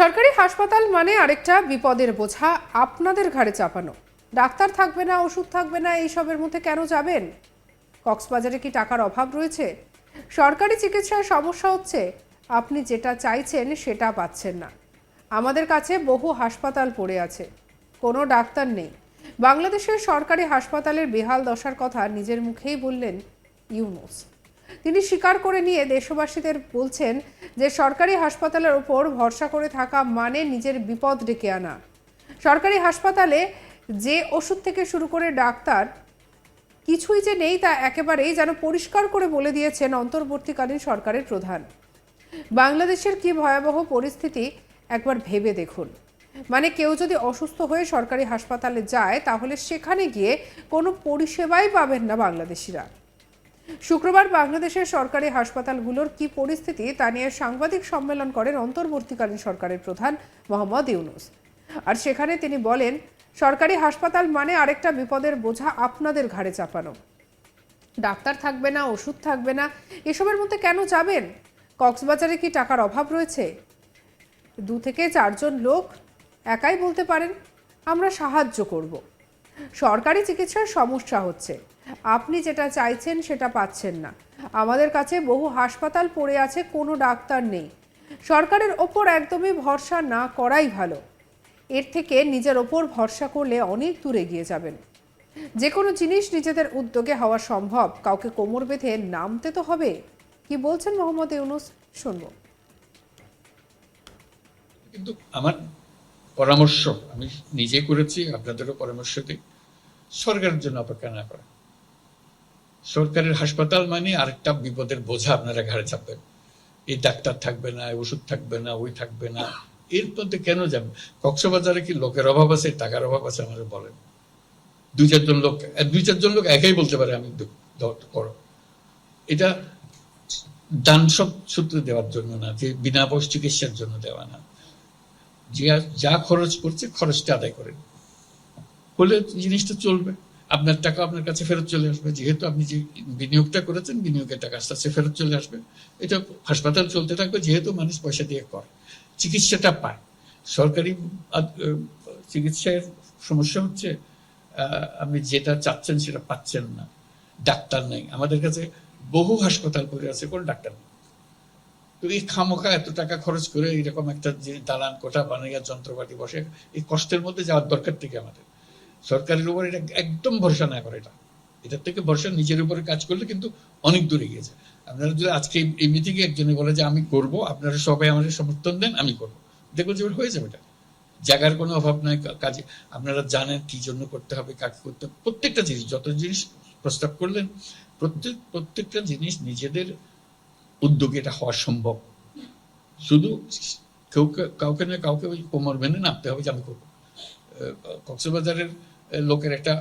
সরকারি হাসপাতাল মানে আরেকটা বিপদের বোঝা, আপনাদের ঘাড়ে চাপানো। ডাক্তার থাকবে না, ওষুধ থাকবে না, এইসবের মধ্যে কেন যাবেন? কক্সবাজারে কি টাকার অভাব রয়েছে? সরকারি চিকিৎসায় সমস্যা হচ্ছে, আপনি যেটা চাইছেন সেটা পাচ্ছেন না। আমাদের কাছে বহু হাসপাতাল পড়ে আছে, কোনো ডাক্তার নেই। বাংলাদেশের সরকারি হাসপাতালের বেহাল দশার কথা নিজের মুখেই বললেন ইউনুস। তিনি স্বীকার করে নিয়ে দেশবাসীদের বলছেন যে সরকারি হাসপাতালের ওপর ভরসা করে থাকা মানে নিজের বিপদ ডেকে আনা। সরকারি হাসপাতালে যে ওষুধ থেকে শুরু করে ডাক্তার, কিছুই যে নেই তা একেবারেই যেন পরিষ্কার করে বলে দিয়েছেন অন্তর্বর্তীকালীন সরকারের প্রধান। বাংলাদেশের কি ভয়াবহ পরিস্থিতি একবার ভেবে দেখুন। মানে কেউ যদি অসুস্থ হয়ে সরকারি হাসপাতালে যায়, তাহলে সেখানে গিয়ে কোনো পরিষেবাই পাবেন না বাংলাদেশিরা। শুক্রবার বাংলাদেশের সরকারি হাসপাতালগুলোর কি পরিস্থিতি তা নিয়ে সাংবাদিক সম্মেলন করেন অন্তর্বর্তীকালীন সরকারের প্রধান মোহাম্মদ ইউনুস। আর সেখানে তিনি বলেন, সরকারি হাসপাতাল মানে আরেকটা বিপদের বোঝা আপনাদের ঘাড়ে চাপানো। ডাক্তার থাকবে না, ওষুধ থাকবে না, এসবের মধ্যে কেন যাবেন? কক্সবাজারে কি টাকার অভাব রয়েছে? দু থেকে চারজন লোক একাই বলতে পারেন, আমরা সাহায্য করব। সরকারি চিকিৎসার সমস্যা হচ্ছে। আপনি যেটা চাইছেন সেটা পাচ্ছেন না। আমাদের কাছে বহু হাসপাতাল পড়ে আছে, কোনো ডাক্তার নেই। সরকারের ওপর একদমই ভরসা না করাই ভালো। এর থেকে নিজের ওপর ভরসা করলে অনেক দূরে এগিয়ে যাবেন। যে কোনো জিনিস নিজেদের উদ্যোগে হওয়া সম্ভব, কাউকে কোমর বেঁধে নামতে তো হবে। কি বলছেন মোহাম্মদ ইউনুস? শুনব। কিন্তু আমার পরামর্শ আমি নিজে করেছি, আপনাদেরও পরামর্শ দিই। সরকারের জন্য অপেক্ষা না করা সরকারের হাসপাতাল মানে আরেকটা বিপদের বোঝা আপনারা ঘাড়ে চাপবেন। এই ডাক্তার থাকবে না ওষুধ থাকবে না, ওই থাকবে না। এর মধ্যে কেন যাবে? কক্সবাজারে কি লোকের অভাব আছে? টাকার অভাব আছে আমাদের বলেন। দুই চারজন লোক দুই চারজন লোক একাই বলতে পারে আমি করো। এটা দান সব সূত্রে দেওয়ার জন্য না, যে বিনা চিকিৎসার জন্য দেওয়া না। যা যা খরচ করছে খরচটা আদায় করেন। হলে জিনিসটা চলবে। আপনার টাকা আপনার কাছে ফেরত চলে আসবে। যেহেতু আপনি যে বিনিয়োগটা করেছেন, বিনিয়োগের টাকা আস্তে আস্তে ফেরত চলে আসবে। এটা হাসপাতাল চলতে থাকবে, যেহেতু মানুষ পয়সা দিয়ে করে। চিকিৎসাটা পায়। সরকারি চিকিৎসার সমস্যা হচ্ছে আপনি যেটা চাচ্ছেন সেটা পাচ্ছেন না। ডাক্তার নেই। আমাদের কাছে বহু হাসপাতাল পড়ে আছে, কোনো ডাক্তার নেই। তো এই খামোখা এত টাকা খরচ করে এরকম একটা যে দালান কোঠা বানাইয়া যন্ত্রপাতি বসে, এই কষ্টের মধ্যে যাওয়ার দরকার থেকে আমাদের। সরকারের উপর এটা একদম ভরসা না করে এটা। এটার থেকে ভরসা নিজের উপরে কাজ করলে কিন্তু অনেক দূরে গিয়েছে। আপনারা যদি আজকে এই- মিটিংয়ে একজনে বলে যে, আমি করব, আপনারা সবাই আমাদের সমর্থন দেন, আমি করব। দেখুন যে হয়ে যাবে এটা। জায়গার কোনো অভাব নাই কাজে আপনারা জানেন কি জন্য করতে হবে কাজ করতে প্রত্যেকটা জিনিস, যত জিনিস প্রস্তাব করলেন, প্রত্যেক প্রত্যেকটা জিনিস নিজেদের উদ্যোগে এটা হওয়া সম্ভব। শুধু কেউ কাউকে না কাউকে ওই কোমর মেনে নামতে হবে যে, আমি করব। কক্সবাজারের লোকের একটা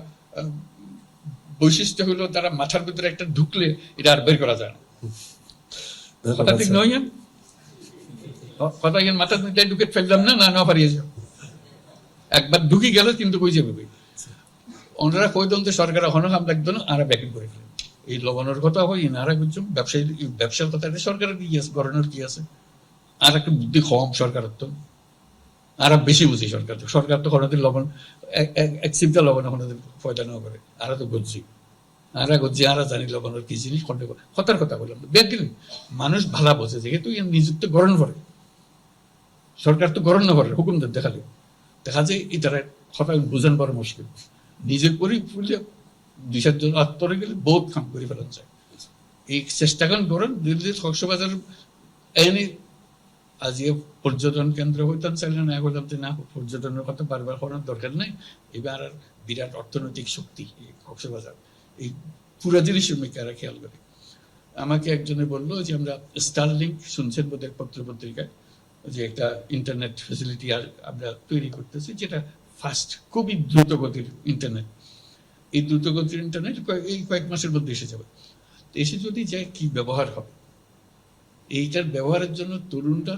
বৈশিষ্ট্য হলো তারা মাথার ভিতরে একটা ঢুকলে এটা আর বের করা যায় না। কথা ঠিক নয় কথা মাথার ভিতরে ঢুকে ফেললাম না না না পারিয়ে যাও। একবার ঢুকি গেল কিন্তু কই যাবে ওনারা কই দন্ত সরকার এখনও হাম লাগতো না আর ব্যাকিং করে ফেলেন এই লবণের কথা হয় ইনারা বুঝছ ব্যবসায়ী ব্যবসার কথা সরকারের কি আছে গভর্নর কি আছে? আর একটা বুদ্ধি কম সরকারের তো আর বেশি বুঝি সরকার সরকার তো কোনোদিন লবণ এক- সিমটা লবণ কোনোদিন ফয়দা না করে। আর তো বুঝছি আরা গজ্জি, আরা জানি লবণের কি জিনিস খন্ডে কথার কথা বললাম ব্যাকিং মানুষ ভালা বোঝে যেহেতু নিযুক্ত গরম করে। সরকার তো গরম না করে, হুকুম দেখালে। দেখা যায় ইতারা কথা বুঝান বড় মুশকিল। নিজে করি ফুলে দুই চারজন আত্মরে গেলে বহুত কাম করে ফেলান যায় এই চেষ্টা করেন করেন দিল্লির কক্সবাজার এনে আজকে পর্যটন কেন্দ্র হইতাম চাইলে না বললাম যে না পর্যটনের কথা বারবার করার দরকার নেই। এবার আর বিরাট অর্থনৈতিক শক্তি কক্সবাজার এই পুরা জিনিসের মেকারা খেয়াল করে আমাকে একজনে বলল যে আমরা স্টারলিংক শুনছেন বোধহয় পত্র পত্রিকায় যে একটা ইন্টারনেট ফেসিলিটি আর আমরা তৈরি করতেছি, যেটা ফাস্ট খুবই দ্রুত গতির ইন্টারনেট এই দ্রুত গতির ইন্টারনেট এই কয়েক মাসের মধ্যে এসে যাবে। এসে যদি যায়, কি ব্যবহার হবে? এইটার ব্যবহারের জন্য তরুণরা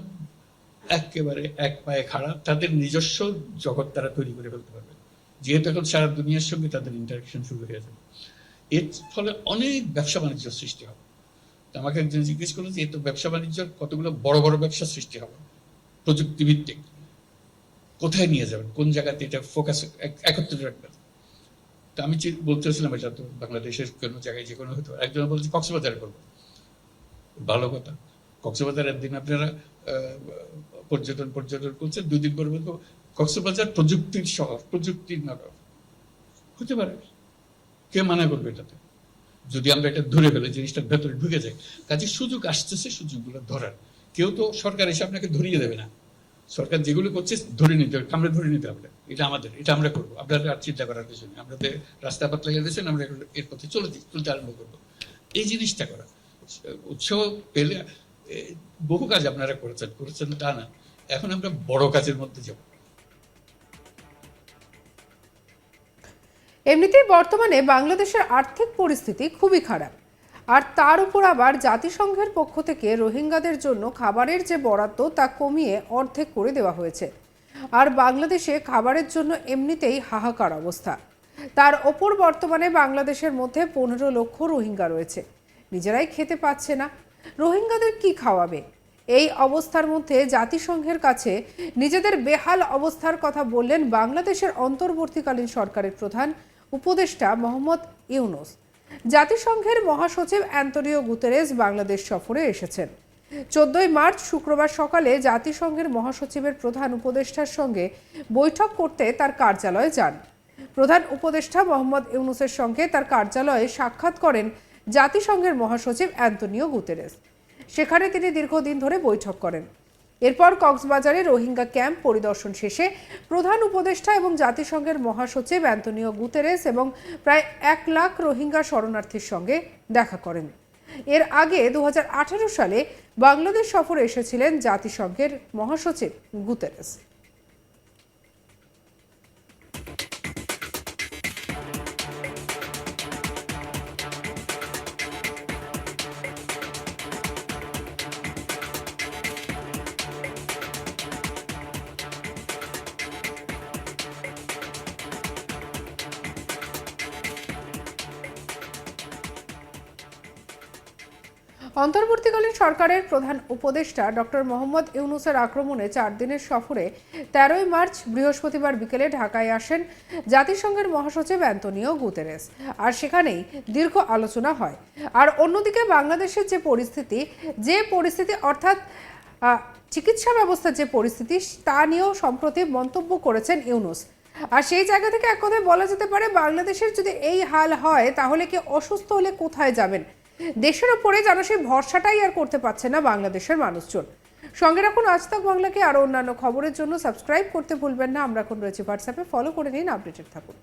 একেবারে এক পায়ে খাড়া, তাদের নিজস্ব জগৎ তারা তৈরি করে ফেলতে পারবে। যেহেতু এখন সারা দুনিয়ার সঙ্গে তাদের ইন্টারাকশন শুরু হয়ে যাবে এর ফলে অনেক ব্যবসা বাণিজ্য সৃষ্টি হবে। আমাকে একজন জিজ্ঞেস করল যে, এ তো ব্যবসা বাণিজ্যের কতগুলো বড় বড় ব্যবসা সৃষ্টি হবে? প্রযুক্তি ভিত্তিক কোথায় নিয়ে যাবেন? কোন জায়গাতে এটা ফোকাস একত্রে রাখবেন? তো আমি বলতেছিলাম এটা তো বাংলাদেশের কোনো জায়গায় যে কোনো হতো একজন বলছে, কক্সবাজারে করব। ভালো কথা। কক্সবাজারের একদিন আপনারা পর্যটন পর্যটন করছেন, দুদিন পর বলব, কক্সবাজার প্রযুক্তির শহর, প্রযুক্তির নগর। হতে পারে। কে মানা করবে এটাতে? যদি আমরা এটা ধরে ফেলে, জিনিসটার ভেতরে ঢুকে যাই, কাজে সুযোগ আসতেছে, সুযোগগুলো ধরার। কেউ তো সরকার এসে আপনাকে ধরিয়ে দেবে না। সরকার যেগুলো করছে, ধরে নিতে হবে, আমরা ধরে নিতে হবে। এটা আমাদের, এটা আমরা করব। আপনাদের আর চিন্তা করার কিছু নেই। আমাদের রাস্তা পাতলা গেছেন আমরা এর পথে চলে, চলতে আরম্ভ করব। এই জিনিসটা করা। উৎসাহ পেলে বহু কাজ আপনারা করেছেন করেছেন তা না। এখন আমরা বড় কাজের মধ্যে যাব। এমনিতেই বর্তমানে বাংলাদেশের আর্থিক পরিস্থিতি খুবই খারাপ। আর তার উপর আবার জাতিসংঘের পক্ষ থেকে রোহিঙ্গাদের জন্য খাবারের যে বরাদ্দ, তা কমিয়ে অর্ধেক করে দেওয়া হয়েছে। আর বাংলাদেশে খাবারের জন্য এমনিতেই হাহাকার অবস্থা। তার ওপর বর্তমানে বাংলাদেশের মধ্যে পনেরো লক্ষ রোহিঙ্গা রয়েছে। নিজেরাই খেতে পাচ্ছে না। রোহিঙ্গাদের কি খাওয়াবে? এই অবস্থার মধ্যে জাতিসংঘের কাছে নিজেদের বেহাল অবস্থার কথা বললেন বাংলাদেশের অন্তর্বর্তীকালীন সরকারের প্রধান উপদেষ্টা মোহাম্মদ ইউনুস। জাতিসংঘের মহাসচিব অ্যান্টনিও গুতেরেস বাংলাদেশ সফরে এসেছেন। চোদ্দই মার্চ শুক্রবার সকালে জাতিসংঘের মহাসচিবের প্রধান উপদেষ্টার সঙ্গে বৈঠক করতে তার কার্যালয়ে যান। প্রধান উপদেষ্টা মোহাম্মদ ইউনুসের সঙ্গে তার কার্যালয়ে সাক্ষাৎ করেন জাতিসংঘের মহাসচিব অ্যান্টনিও গুতেরেস। সেখানে তিনি দীর্ঘদিন ধরে বৈঠক করেন। এরপর কক্সবাজারে রোহিঙ্গা ক্যাম্প পরিদর্শন শেষে প্রধান উপদেষ্টা এবং জাতিসংঘের মহাসচিব অ্যান্টনিও গুতেরেস এবং প্রায় এক লাখ রোহিঙ্গা শরণার্থীর সঙ্গে দেখা করেন। এর আগে দু হাজার আঠারো সালে বাংলাদেশ সফরে এসেছিলেন জাতিসংঘের মহাসচিব গুতেরেস। অন্তর্বর্তীকালীন সরকারের প্রধান উপদেষ্টা ডক্টর মোহাম্মদ ইউনুসের আক্রমণে চার দিনের সফরে তেরোই মার্চ বৃহস্পতিবার বিকেলে ঢাকায় আসেন জাতিসংঘের মহাসচিব অ্যান্টনিও গুতেরেস। আর সেখানেই দীর্ঘ আলোচনা হয়। আর অন্যদিকে বাংলাদেশের যে পরিস্থিতি যে পরিস্থিতি অর্থাৎ চিকিৎসা ব্যবস্থার যে পরিস্থিতি, তা নিয়েও সম্প্রতি মন্তব্য করেছেন ইউনুস। আর সেই জায়গা থেকে এক কথায় বলা যেতে পারে, বাংলাদেশের যদি এই হাল হয়, তাহলে কি অসুস্থ হলে কোথায় যাবেন? দেশের ওপরে যেন সেই ভরসাটাই আর করতে পারছে না বাংলাদেশের মানুষজন। সঙ্গে রাখুন, আজ তাক বাংলাকে আরও অন্যান্য খবরের জন্য সাবস্ক্রাইব করতে ভুলবেন না। আমরা এখন রয়েছে হোয়াটসঅ্যাপে ফলো করে নিন আপডেটেড থাকুন।